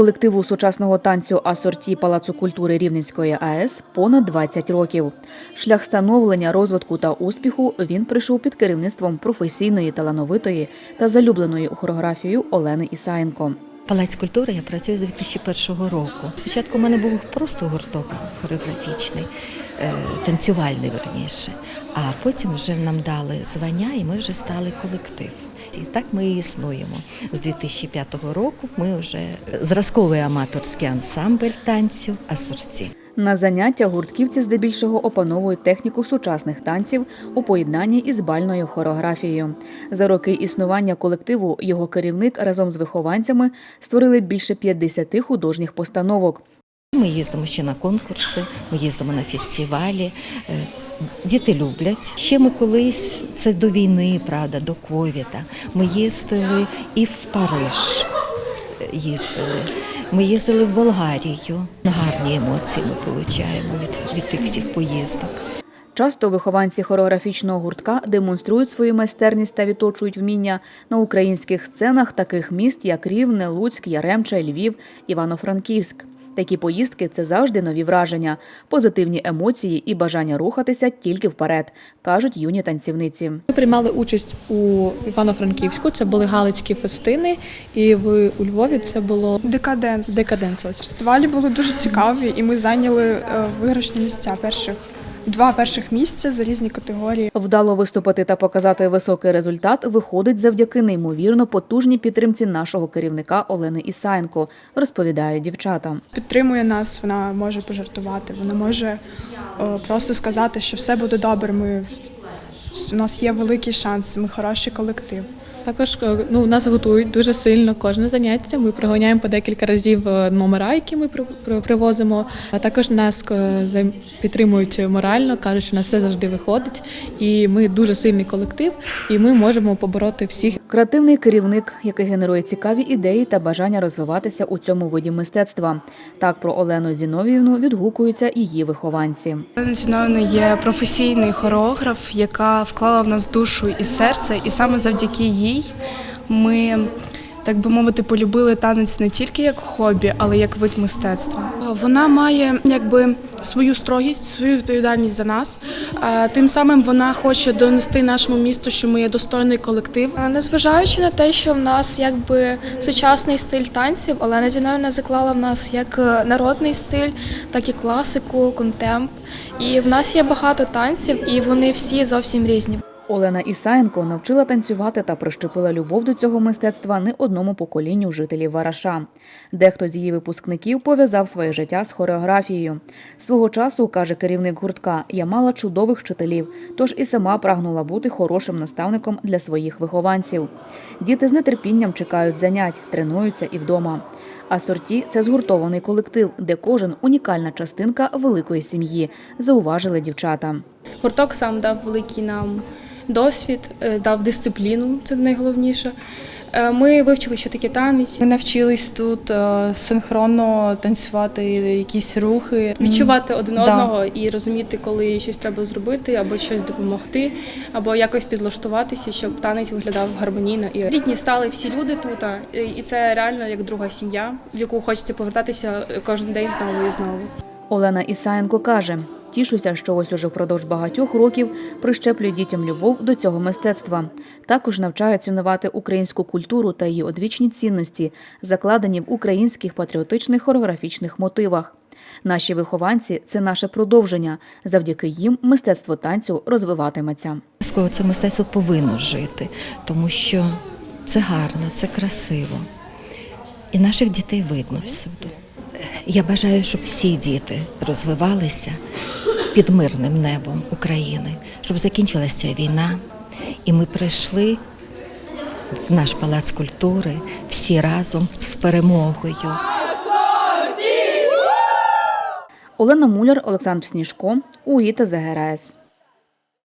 Колективу сучасного танцю асорті Палацу культури Рівненської АЕС понад 20 років. Шлях становлення, розвитку та успіху він прийшов під керівництвом професійної, талановитої та залюбленої у Олени Ісаєнко. Палац культури я працюю з 2001 року. Спочатку в мене був просто гурток хореографічний, е, танцювальний верніше. А потім вже нам дали звання, і ми вже стали колектив. І так ми і існуємо. З 2005 року ми вже зразковий аматорський ансамбль танцю асорці. На заняття гуртківці здебільшого опановують техніку сучасних танців у поєднанні із бальною хореографією. За роки існування колективу його керівник разом з вихованцями створили більше 50 художніх постановок. Ми їздимо ще на конкурси, ми їздимо на фестивалі. Е, Діти люблять. Ще ми колись, це до війни, правда, до ковіда. Ми їздили і в Париж. е, Їздили. Ми їздили в Болгарію. Гарні емоції ми отримуємо від, від тих всіх поїздок. Часто вихованці хореографічного гуртка демонструють свою майстерність та відточують вміння на українських сценах таких міст, як Рівне, Луцьк, Яремча, Львів, Івано-Франківськ. Такі поїздки це завжди нові враження, позитивні емоції і бажання рухатися тільки вперед, кажуть юні танцівниці. Ми приймали участь у Івано-Франківську. Це були галицькі фестини, і в у Львові це було Декаденс. декаденс. Фестивалі були дуже цікаві, і ми зайняли е, виграшні місця перших два перших місця за різні категорії. Вдало виступити та показати високий результат виходить завдяки неймовірно потужній підтримці нашого керівника Олени Ісаєнко, розповідають дівчата. Підтримує нас, вона може пожартувати, вона може е, просто сказати, що все буде добре. Ми у нас є великий шанс, ми хороший колектив. Також е, ну, нас готують дуже сильно кожне заняття. Ми приганяємо по декілька разів е, номера, які ми при- при- привозимо. А також нас е, за- підтримують морально, кажуть, що у нас все завжди виходить. І ми дуже сильний колектив, і ми можемо побороти всіх Креативний керівник, який генерує цікаві ідеї та бажання розвиватися у цьому виді мистецтва. Так про Олену Зіновіївну відгукуються її вихованці. Олена Зіновна є професійний хореограф, яка вклала в нас душу і серце, і саме завдяки їй ми, так би мовити, полюбили танець не тільки як хобі, але як вид мистецтва. Вона має якби свою строгість, свою відповідальність за нас. Тим самим вона хоче донести нашому місту, що ми є достойний колектив. Незважаючи на те, що в нас якби сучасний стиль танців, Олена Зіновна заклала в нас як е, народний стиль, так і класику, контемп. І в нас є багато танців, і вони всі зовсім різні. Олена Ісаєнко навчила танцювати та прищепила любов до цього мистецтва не одному поколінню жителів Вараша. Дехто з її випускників пов'язав своє життя з хореографією. Свого часу, каже керівник гуртка, я мала чудових вчителів, тож і сама прагнула бути хорошим наставником для своїх вихованців. Діти з нетерпінням чекають занять, тренуються і вдома. А сорті це згуртований колектив, де кожен унікальна частинка великої сім'ї, зауважили дівчата. Гурток сам дав великий нам досвід, е, дав дисципліну, це найголовніше. Е, Ми вивчили, що таке танець, Ми навчились тут е, синхронно танцювати якісь рухи. відчувати один Да. одного і розуміти, коли щось треба зробити, або щось допомогти, або якось підлаштуватися, щоб танець виглядав гармонійно. І рідні стали всі люди тут, і це реально як друга сім'я, в яку хочеться повертатися кожен день знову і знову. Олена Ісаєнко каже: тішуся, що ось уже впродовж багатьох років прищеплює дітям любов до цього мистецтва. Також навчає цінувати українську культуру та її одвічні цінності, закладені в українських патріотичних хореографічних мотивах. Наші вихованці це наше продовження. Завдяки їм мистецтво танцю розвиватиметься. Це мистецтво повинно жити, тому що це гарно, це красиво. І наших дітей видно всюди. Я бажаю, щоб всі діти розвивалися під мирним небом України, щоб закінчилася війна, і ми прийшли в наш палац культури всі разом з перемогою. Олена Муляр, Олександр Сніжко, УІТА ЗГРС.